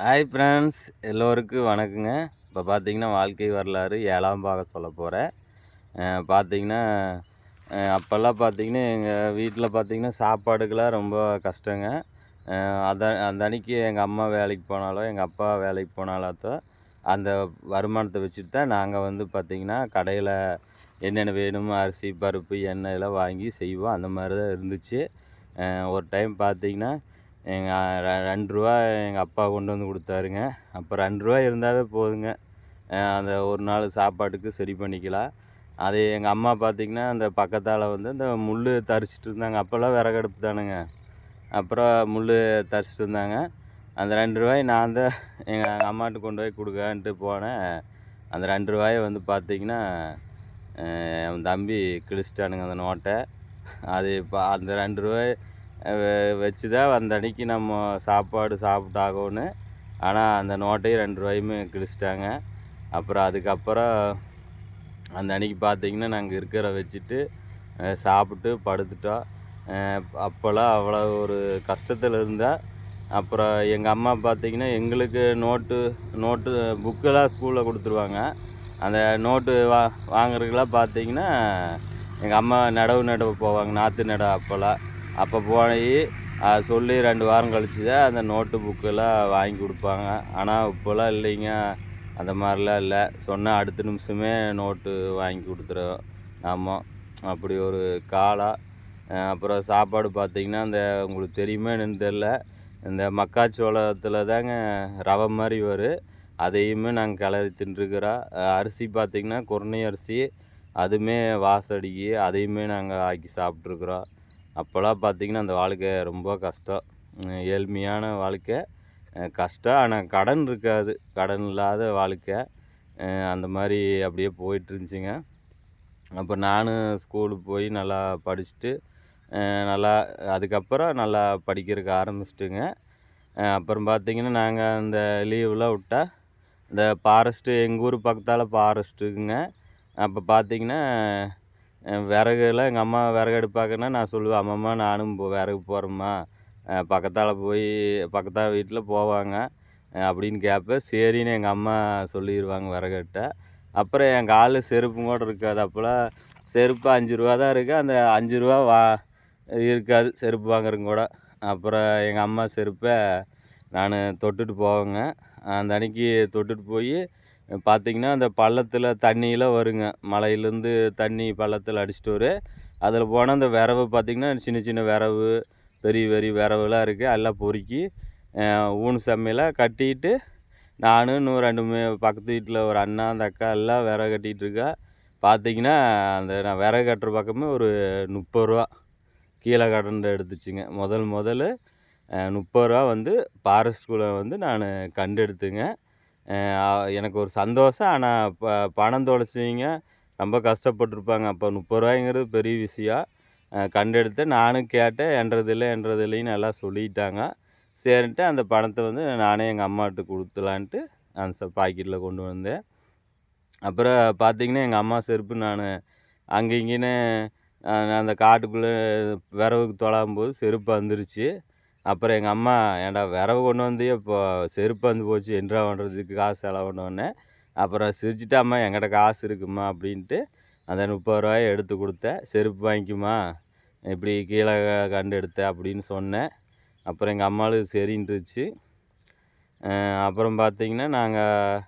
Hi friends எல்லோருக்கும் வணக்கங்க. இப்போ பார்த்தீங்கன்னா வாழ்க்கை வரலாறு ஏழாம் பாகம் சொல்ல போகிறேன் பார்த்தீங்கன்னா அப்போல்லாம் பார்த்தீங்கன்னா எங்கள் வீட்டில் பார்த்தீங்கன்னா சாப்பாடுக்கெல்லாம் ரொம்ப கஷ்டங்க. அத அந்த அன்னைக்கு எங்கள் அம்மா வேலைக்கு போனாலோ எங்கள் அப்பா வேலைக்கு போனாலாத்தோ அந்த வருமானத்தை வச்சுட்டு தான் நாங்கள் வந்து பார்த்திங்கன்னா கடையில் என்னென்ன வேணுமோ அரிசி பருப்பு எண்ணெய் எல்லாம் வாங்கி செய்வோம். அந்த மாதிரி தான் இருந்துச்சு ஒரு டைம் பார்த்தீங்கன்னா எங்கள் ரெண்டு ரூபா எங்கள் அப்பா கொண்டு வந்து கொடுத்தாருங்க. அப்போ ரெண்டு ரூபா இருந்தாவே போதுங்க. அந்த ஒரு நாள் சாப்பாட்டுக்கு சரி பண்ணிக்கலாம். அது எங்கள் அம்மா பார்த்திங்கன்னா அந்த பக்கத்தால் வந்து இந்த முள் தரிச்சிட்டு இருந்தாங்க. அப்போல்லாம் விறகடுப்பு தானுங்க. அப்புறம் முள் தரிச்சிட்டு இருந்தாங்க. அந்த ரெண்டு ரூபாய் நான் தான் எங்கள் அம்மாட்ட கொண்டு போய் கொடுக்கான்ட்டு போனேன். அந்த ரெண்டு ரூபாயை வந்து பார்த்திங்கன்னா என் தம்பி கிழிச்சிட்டானுங்க அந்த நோட்டை. அது இப்போ அந்த ரெண்டு ரூபாய் வச்சு தான் அந்த அன்னைக்கு நம்ம சாப்பாடு சாப்பிட்டாகணும் ஆனால் அந்த நோட்டையும் ரெண்டு ரூபாயுமே கிழிச்சிட்டாங்க. அப்புறம் அதுக்கப்புறம் அந்த அன்னைக்கு பார்த்திங்கன்னா நாங்கள் இருக்கிற வச்சுட்டு சாப்பிட்டு படுத்துட்டோம். அப்போல்லாம் அவ்வளோ ஒரு கஷ்டத்தில் இருந்தால் அப்புறம் எங்கள் அம்மா பார்த்திங்கன்னா எங்களுக்கு நோட்டு நோட்டு புக்கெல்லாம் ஸ்கூலில் கொடுத்துருவாங்க. அந்த நோட்டு வா வாங்குறதுக்கெல்லாம் பார்த்திங்கன்னா எங்கள் அம்மா நடவு நடவு போவாங்க நாற்று நட அப்போல்லாம் அப்போ போய் சொல்லி ரெண்டு வாரம் கழிச்சு தான் அந்த நோட்டு புக்கெல்லாம் வாங்கி கொடுப்பாங்க. ஆனால் இப்போல்லாம் இல்லைங்க. அந்த மாதிரிலாம் இல்லை. சொன்னால் அடுத்த நிமிஷமே நோட்டு வாங்கி கொடுத்துருவோம் ஆமாம் அப்படி ஒரு காலம் அப்புறம் சாப்பாடு பார்த்திங்கன்னா அந்த உங்களுக்கு தெரியுமே தெரில இந்த மக்காச்சோளத்தில் தாங்க ரவை மாதிரி வரும் அதையுமே நாங்கள் கிளறி தின்றுக்கிறோம் அரிசி பார்த்திங்கன்னா குருணை அரிசி. அதுவுமே வாசடிக்கு. அதையுமே நாங்கள் ஆக்கி சாப்பிட்ருக்குறோம் அப்போல்லாம் பார்த்திங்கன்னா அந்த வாழ்க்கை ரொம்ப கஷ்டம். ஏழ்மையான வாழ்க்கை கஷ்டம். ஆனால் கடன் இருக்காது. கடன் இல்லாத வாழ்க்கை. அந்த மாதிரி அப்படியே போயிட்டுருந்துச்சிங்க. அப்போ நானும் ஸ்கூலுக்கு போய் நல்லா படிச்சுட்டு நல்லா அதுக்கப்புறம் நல்லா படிக்கிறதுக்கு ஆரம்பிச்சிட்டுங்க. அப்புறம் பார்த்திங்கன்னா நாங்கள் அந்த லீவெலாம் விட்டா இந்த ஃபாரஸ்ட்டு எங்கள் ஊர் பக்கத்தால் ஃபாரஸ்ட்டுக்குங்க அப்போ பார்த்திங்கன்னா விறகுலாம் எங்கள் அம்மா விறகு எடுப்பாங்கன்னா நான் சொல்லுவேன் அம்மம்மா நானும் போ விறகு போகிறேம்மா பக்கத்தால் போய் பக்கத்தால் வீட்டில் போவாங்க. அப்படின்னு கேட்பேன் சரின்னு எங்கள் அம்மா சொல்லிடுவாங்க விறகு அப்புறம் என் காலில் செருப்பும் கூட இருக்காது அப்போல்லாம் செருப்பு அஞ்சு ரூபா தான் இருக்குது அந்த அஞ்சு ரூபா வா இருக்காது செருப்பு வாங்குறங்க கூட. அப்புறம் எங்கள் அம்மா செருப்பை நான் தொட்டுட்டு போவேங்க. அந்த அன்னைக்கு தொட்டுட்டு போய் பார்த்திங்கன்னா அந்த பள்ளத்தில் தண்ணியெலாம் வருங்க. மலையிலேருந்து தண்ணி பள்ளத்தில் அடிச்சிட்டு வரும் அதில் போனால் அந்த விரவு பார்த்திங்கன்னா சின்ன சின்ன விரவு பெரிய பெரிய விரவுலாம் இருக்குது எல்லாம் பொறுக்கி ஊன் செம்மையில் கட்டிட்டு நானும் இன்னும் ரெண்டு பக்கத்து வீட்டில் ஒரு அண்ணா அந்த அக்கா எல்லாம் விறகு கட்டிகிட்டு இருக்கா. பார்த்திங்கன்னா அந்த நான் விறகு கட்டுற பக்கமே ஒரு முப்பது ரூபா. கீழே கடந்து எடுத்துச்சுங்க. முதல் முதல்ல முப்பது ரூபா வந்து ஃபாரஸ்ட்குள்ளே வந்து நான் கண்டெடுத்துங்க. எனக்கு ஒரு சந்தோஷம். ஆனால் ப பணம் தொலைச்சிங்க. ரொம்ப கஷ்டப்பட்டிருப்பாங்க. அப்போ முப்பது ரூபாய்ங்கிறது பெரிய விஷயம். கண்டெடுத்து நானும் கேட்டேன். என்றதில்லை என்றதில்லைன்னு எல்லாம் சொல்லிட்டாங்க. சரின்ட்டு அந்த பணத்தை வந்து நானே எங்கள் அம்மாட்ட கொடுத்துலான்ட்டு அந்த பாக்கெட்டில் கொண்டு வந்தேன். அப்புறம் பார்த்திங்கன்னா எங்கள் அம்மா செருப்பு நான் அங்கே இங்கேன்னு அந்த காட்டுக்குள்ளே விறவுக்கு தொழாகும் போது செருப்பு வந்துருச்சு. அப்புறம் எங்கள் அம்மா ஏன்டா விறகு கொண்டு வந்து இப்போ செருப்பு வந்து போச்சு என்றா பண்ணுறதுக்கு காசு செலவு அப்புறம் சிரிச்சிட்டாம்மா என்கிட்ட காசு இருக்குமா? அப்படின்ட்டு அந்த முப்பது ரூபாயை எடுத்து கொடுத்தேன் செருப்பு வாங்கிக்குமா? இப்படி கீழே கண்டு எடுத்தேன் அப்படின்னு சொன்னேன் அப்புறம் எங்கள் அம்மாளுக்கு சரின்ட்டுருச்சு. அப்புறம் பார்த்திங்கன்னா நாங்கள்